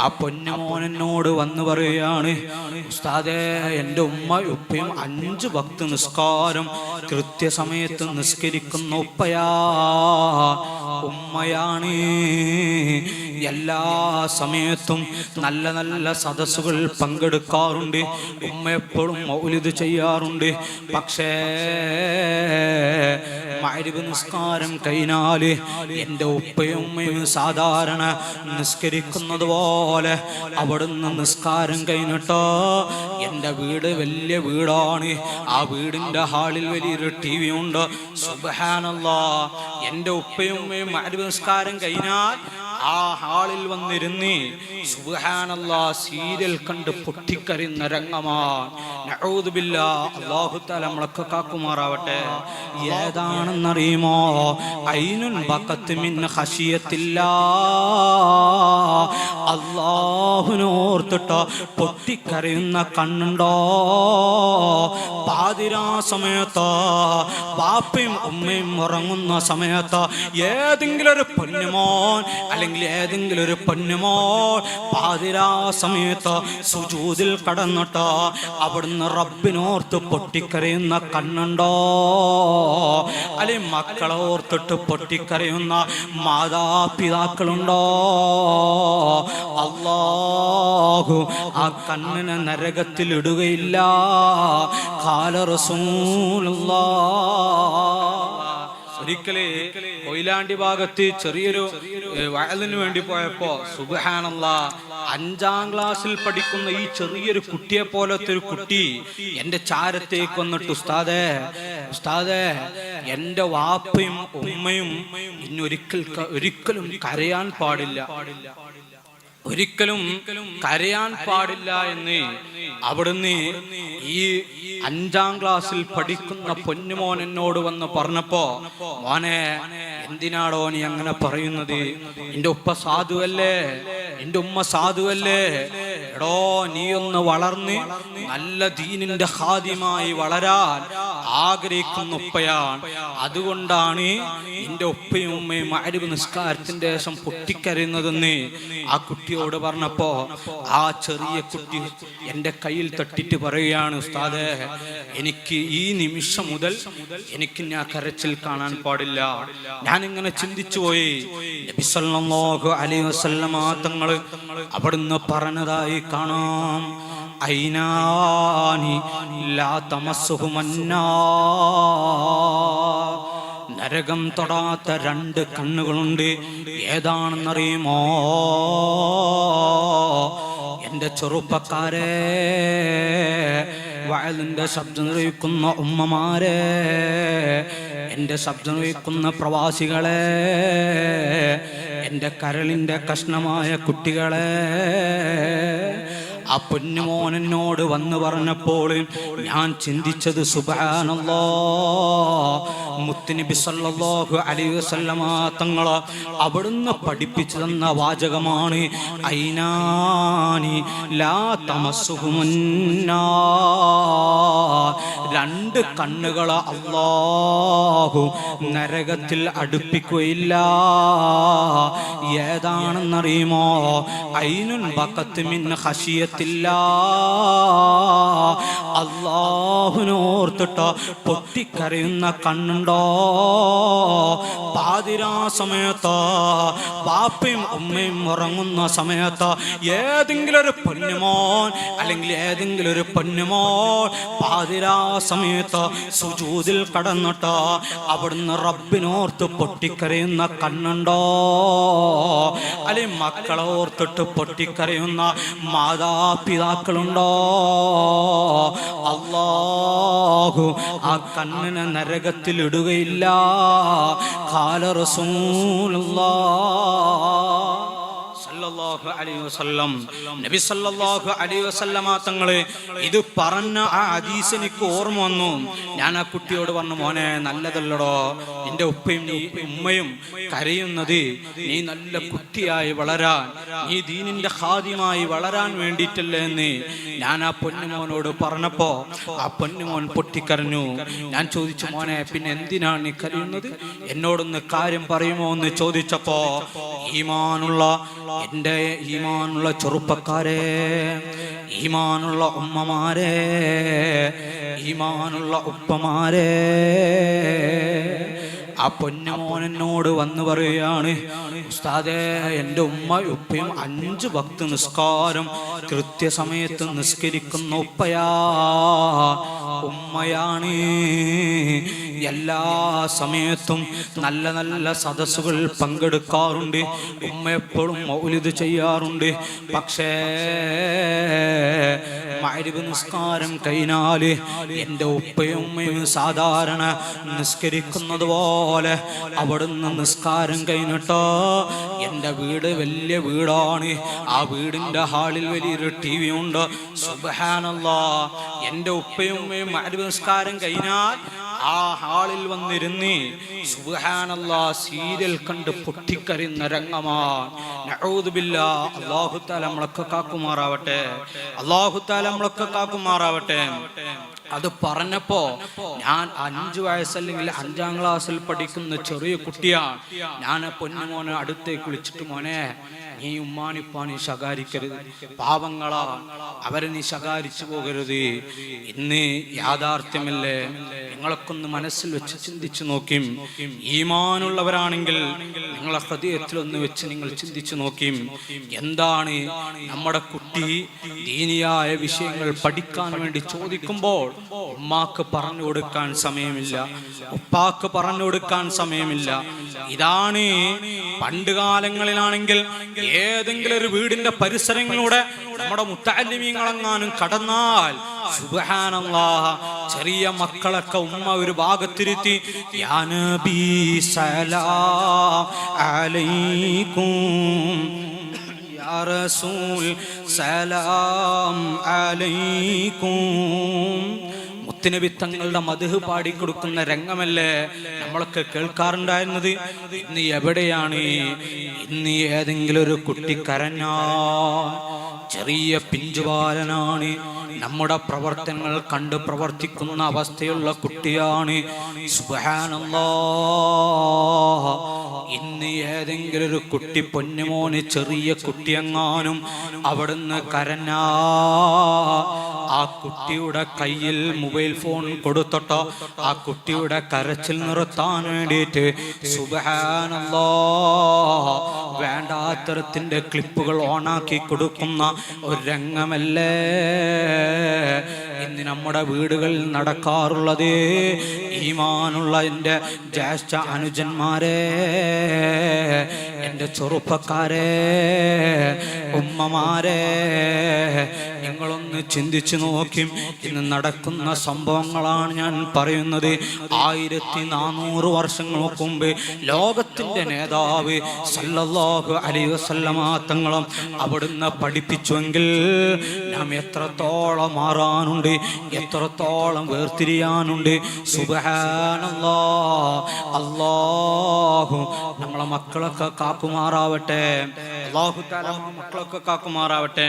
ആ പൊന്നുമോനോട് വന്നു പറയുകയാണ് ഉസ്താദേ എന്റെ ഉമ്മ ഉപ്പയും അഞ്ച് ഭക്ത് നിസ്കാരം കൃത്യസമയത്ത് നിസ്കരിക്കുന്ന ഉപ്പയാ ഉമ്മയാണ്. എല്ലാ സമയത്തും നല്ല നല്ല സദസ്സുകൾ പങ്കെടുക്കാറുണ്ട്. ഉമ്മ എപ്പോഴും മൗലിത് ചെയ്യാറുണ്ട്. പക്ഷേ മഅരിബ് നിസ്കാരം കഴിഞ്ഞാൽ എന്റെ ഉപ്പയും ഉമ്മയും സാധാരണ നിസ്കരിക്കുന്നത് പോലെ അവിടുന്ന് നിസ്കാരം കഴിഞ്ഞിട്ടോ എന്റെ വീട് വലിയ വീടാണ്. ആ വീടിന്റെ ഹാളിൽ വലിയൊരു ടി വി ഉണ്ട്. സുബഹാനല്ലാ എന്റെ ഉപ്പയും ഉമ്മയും മഅരിബ് നിസ്കാരം കഴിഞ്ഞാൽ ആ ഹാളിൽ വന്നിരുന്ന് സുബാനല്ലാ സീരിയൽ കണ്ട് പൊട്ടിക്കറിയുന്ന രംഗമാണ്. തആല നമ്മളൊക്കെ കാക്കുമാറാവട്ടെ. ഏതാണെന്നറിയുമോ? ഐനുൻ ബഖത്ത് മിൻ ഖശിയത്തില്ലാ അല്ലാഹുനോർത്തിട്ട് പൊട്ടിക്കറിയുന്ന കണ്ണുണ്ടോ? പാതിരാ സമയത്ത് പാപ്പയും ഉമ്മയും ഉറങ്ങുന്ന സമയത്ത് ഏതെങ്കിലും ഒരു പൊന്നുമോൻ അല്ലെങ്കിൽ ഏതെങ്കിലും ഒരു പൊന്നുമോ പാതിരാ സമയത്ത് സുജൂതിൽ കടന്നിട്ട് അവിടുന്ന് റബ്ബിനോർത്ത് പൊട്ടിക്കരയുന്ന കണ്ണുണ്ടോ? അല്ലെ മക്കളെ ഓർത്തിട്ട് പൊട്ടിക്കരയുന്ന മാതാപിതാക്കളുണ്ടോ? അള്ളാഹു ആ കണ്ണിനെ നരകത്തിൽ ഇടുകയില്ല കാല റസൂലുള്ളാ. ഒരിക്കലേ കൊയിലാണ്ടി ഭാഗത്ത് ചെറിയൊരു വയലിന് വേണ്ടി പോയപ്പോ സുബഹാനല്ല അഞ്ചാം ക്ലാസ്സിൽ പഠിക്കുന്ന ഈ ചെറിയൊരു കുട്ടിയെ പോലത്തെ ഒരു കുട്ടി എന്റെ ചാരത്തേക്ക് വന്നിട്ട് ഉസ്താദേ ഉസ്താദേ എന്റെ വാപ്പയും ഉമ്മയും ഇനി ഒരിക്കൽ ഒരിക്കലും കരയാൻ പാടില്ല. ഒരിക്കലും കരയാൻ പാടില്ല എന്ന് അവിടുന്ന് ഈ അഞ്ചാം ക്ലാസ്സിൽ പഠിക്കുന്ന പൊന്നുമോൻ എന്നോട് വന്ന് പറഞ്ഞപ്പോ മോനെ എന്തിനാടോ നീ അങ്ങനെ പറയുന്നത്? എന്റെ ഉപ്പ സാധുവല്ലേ? എന്റെ ഉമ്മ സാധുവല്ലേ? എടോ നീ ഒന്ന് വളർന്ന് നല്ല ദീനിന്റെ ഹാദ്യമായി വളരാൻ ആഗ്രഹിക്കുന്ന ഉപ്പയാണ് അതുകൊണ്ടാണ് എന്റെ ഉപ്പയും ഉമ്മയും ആരും നിസ്കാരത്തിന്റെ ശേഷം പൊട്ടിക്കരയുന്നതെന്ന് ആ കുട്ടിയോട് പറഞ്ഞപ്പോ ആ ചെറിയ കുട്ടി എന്റെ കയ്യിൽ തട്ടിട്ട് പറയുകയാണ് ഉസ്താദേ എനിക്ക് ഈ നിമിഷം മുതൽ എനിക്ക് ഞാൻ കരച്ചിൽ കാണാൻ പാടില്ല. ഞാൻ ഇങ്ങനെ ചിന്തിച്ചു പോയി. നബി സല്ലല്ലാഹു അലൈഹി വസല്ലമ തങ്ങൾ അവിടുന്ന് പറഞ്ഞതായി കാണാം. ഐനാനി ലാ തമസ്സുഹുമന്നാ നരകം തൊടാത്ത രണ്ട് കണ്ണുകളുണ്ട്. ഏതാണെന്നറിയുമോ? എന്റെ ചെറുപ്പക്കാരെ വയലിന്റെ ശബ്ദം നിർവഹിക്കുന്ന ഉമ്മമാരെ എന്റെ ശബ്ദം നിർവഹിക്കുന്ന പ്രവാസികളെ എന്റെ കരളിന്റെ കഷ്ണമായ കുട്ടികളെ ആ പൊന്നുമോനോട് വന്ന് പറഞ്ഞപ്പോൾ ഞാൻ ചിന്തിച്ചത് സുബാനല്ലോ അലൈഹി വസല്ലമ തങ്ങളെ അവിടുന്ന് പഠിപ്പിച്ചു തന്ന വാചകമാണ് ഐനാനി ലാ രണ്ട് കണ്ണുകൾ അള്ളാഹു നരകത്തിൽ അടുപ്പിക്കുകയില്ല. ഏതാണെന്നറിയുമോ? ഐനുൻ ബക്കത്ത് മിൻ ഹഷിയത്തില്ല അള്ളാഹുനോർത്തിട്ട് പൊട്ടിക്കരയുന്ന കണ്ണുണ്ടോ? പാതിരാ സമയത്ത് പാപ്പയും ഉമ്മയും ഉറങ്ങുന്ന സമയത്ത് ഏതെങ്കിലും ഒരു പൊന്നുമോൻ അല്ലെങ്കിൽ ഏതെങ്കിലും ഒരു പൊന്നുമോൻ പാതിരാ സമയത്ത് സുജൂതിൽ കടന്നിട്ട് അവിടുന്ന് റബ്ബിനോർത്ത് പൊട്ടിക്കരയുന്ന കണ്ണുണ്ടോ? അല്ലെ മക്കളെ ഓർത്തിട്ട് പൊട്ടിക്കരയുന്ന മാതാപിതാക്കളുണ്ടോ? അള്ളാഹു ആ കണ്ണിനെ നരകത്തിൽ ഇടുകയില്ല കാല റസൂലുള്ളാ. സല്ലല്ലാഹു അലൈഹി വസല്ലം. നബി സല്ലല്ലാഹു അലൈഹി വസല്ലമ ഇത് പറഞ്ഞ ആ ഹദീസ് എനിക്ക് ഓർമ്മ വന്നു. ഞാൻ ആ കുട്ടിയോട് പറഞ്ഞു മോനെ നല്ലതല്ലടോ. നിന്റെ ഉപ്പയും നീ ഉമ്മയും കരയുന്നത് നീ നല്ല കുട്ടിയായി വളരാൻ നീ ദീനിന്റെ ഹാദ്യമായി വളരാൻ വേണ്ടിയിട്ടല്ലേ എന്ന് ഞാൻ ആ പൊന്നുമോനോട് പറഞ്ഞപ്പോ ആ പൊന്നുമോൻ പൊട്ടിക്കരഞ്ഞു. ഞാൻ ചോദിച്ചു മോനെ പിന്നെ എന്തിനാണ് നീ കരയുന്നത്? എന്നോടൊന്ന് കാര്യം പറയുമോ? എന്ന് ചോദിച്ചപ്പോ ഈമാനുള്ള എന്റെ ഈമാനുള്ള ചെറുപ്പക്കാരെ ഈമാനുള്ള ഉമ്മമാരെ ഈമാനുള്ള ഉപ്പമാരെ. ആ പൊന്നമോനോട് വന്നു പറയുകയാണ് ഉസ്താദേ എന്റെ ഉമ്മ ഉപ്പയും അഞ്ച് ഭക്ത് നിസ്കാരം കൃത്യസമയത്ത് നിസ്കരിക്കുന്ന ഉപ്പയാ ഉമ്മയാണ്. എല്ലാ സമയത്തും നല്ല നല്ല സദസ്സുകൾ പങ്കെടുക്കാറുണ്ട്. ഉമ്മ എപ്പോഴും മൗലിത് ചെയ്യാറുണ്ട്. പക്ഷേ മരുവ് നിസ്കാരം കഴിഞ്ഞാൽ എന്റെ ഉപ്പയും ഉമ്മയും സാധാരണ നിസ്കരിക്കുന്നത് പോലെ അവിടുന്ന് നിസ്കാരം കഴിഞ്ഞിട്ടോ എന്റെ വീട് വലിയ വീടാണ്. ആ വീടിന്റെ ഹാളിൽ വലിയൊരു ടി വി ഉണ്ട്. സുബഹാനല്ല എന്റെ ഉപ്പയും ഉമ്മയും മരുവ് നിസ്കാരം കഴിഞ്ഞാൽ ആ ഹാളിൽ വന്നിരുന്ന് സുബാനല്ലാ സീരിയൽ കണ്ട് പൊട്ടിക്കരുന്ന രംഗമാണ്. അള്ളാഹുത്താല നമ്മളൊക്കെ കാക്കുമാറാവട്ടെ. അള്ളാഹുത്താല നമ്മളൊക്കെ കാക്കുമാറാവട്ടെ. അത് പറഞ്ഞപ്പോ ഞാൻ അഞ്ചു വയസ്സല്ലെങ്കിൽ അഞ്ചാം ക്ലാസ്സിൽ പഠിക്കുന്ന ചെറിയ കുട്ടിയാണ്. ഞാൻ പൊന്നുമോനെ അടുത്തേക്ക് വിളിച്ചിട്ട് മോനെ നീ ഉമ്മാനിപ്പാനി ശകാരിക്കരുത്. പാവങ്ങളാ. അവരെ നീ ശകാരിച്ചു പോകരുത്. ഇന്ന് യാഥാർത്ഥ്യമല്ലേ? നിങ്ങളൊക്കെ ഒന്ന് മനസ്സിൽ വെച്ച് ചിന്തിച്ചു നോക്കും ഈമാനുള്ളവരാണെങ്കിൽ നിങ്ങളെ ഹൃദയത്തിൽ ഒന്ന് വെച്ച് നിങ്ങൾ ചിന്തിച്ചു നോക്കും എന്താണ് നമ്മുടെ കുട്ടി ദീനിയായ വിഷയങ്ങൾ പഠിക്കാൻ വേണ്ടി ചോദിക്കുമ്പോൾ ഉമ്മാക്ക് പറഞ്ഞു കൊടുക്കാൻ സമയമില്ല. ഉപ്പാക്ക് പറഞ്ഞു കൊടുക്കാൻ സമയമില്ല. ഇതാണ് പണ്ട് കാലങ്ങളിലാണെങ്കിൽ ഏതെങ്കിലും ഒരു വീടിന്റെ പരിസരങ്ങളിലൂടെ നമ്മുടെ മുത്താലിമീങ്ങളെങ്ങാനും കടന്നാൽ സുബഹാനല്ലാഹ ചെറിയ മക്കളൊക്കെ ഉമ്മ ഒരു ഭാഗത്തിരുത്തി യാ നബി സലാം അലൈക്കും റസൂൽ സലാം അലൈക്കും മുത്തുനബി തങ്ങളുടെ മധുഹ് പാടിക്കൊടുക്കുന്ന രംഗമല്ലേ നമ്മളൊക്കെ കേൾക്കാറുണ്ടായിരുന്നത്? ഇന്ന് എവിടെയാണ്? ഇന്ന് ഏതെങ്കിലും ഒരു കുട്ടി കരഞ്ഞാ ചെറിയ പിഞ്ചുപാലനാണ് നമ്മുടെ പ്രവർത്തനങ്ങൾ കണ്ട് പ്രവർത്തിക്കുന്ന അവസ്ഥയുള്ള കുട്ടിയാണ്. ഇന്ന് ഏതെങ്കിലും ഒരു കുട്ടി പൊന്നുമോന് ചെറിയ കുട്ടിയെങ്ങാനും അവിടുന്ന് കരഞ്ഞാ ആ കുട്ടിയുടെ കയ്യിൽ മൊബൈൽ ഫോൺ കൊടുത്തോട്ടോ ആ കുട്ടിയുടെ കരച്ചിൽ നിർത്താൻ വേണ്ടിയിട്ട് സുബഹാനല്ലോ വേണ്ടാത്തരത്തിന്റെ ക്ലിപ്പുകൾ ഓണാക്കി കൊടുക്കുന്ന ഒരു രംഗമല്ലേ? ഇന്ന് നമ്മുടെ വീടുകളിൽ നടക്കാറുള്ളത് ഈമാനുള്ള എന്റെ ജ്യേഷ്ഠ അനുജന്മാരെ എന്റെ ചെറുപ്പക്കാരെ ഉമ്മമാരെ നിങ്ങളൊന്ന് ചിന്തിച്ചു നോക്കി. ഇന്ന് നടക്കുന്ന സംഭവങ്ങളാണ് ഞാൻ പറയുന്നത്. ആയിരത്തി നാനൂറ് വർഷങ്ങൾക്ക് മുമ്പ് ലോകത്തിന്റെ നേതാവ് സല്ലല്ലാഹു അലൈഹി വസല്ലമ തങ്ങളും അവിടുന്ന് പഠിപ്പിച്ചുവെങ്കിൽ നാം എത്രത്തോളം മാറാനുണ്ട് എത്രത്തോളം വേർതിരിയാനുണ്ട്. സുബഹാനല്ലാ അല്ലാഹു നമ്മളെ മക്കളൊക്കെ കാക്കുമാറാവട്ടെ. അള്ളാഹു താല മക്കളൊക്കെ കാക്കുമാറാവട്ടെ.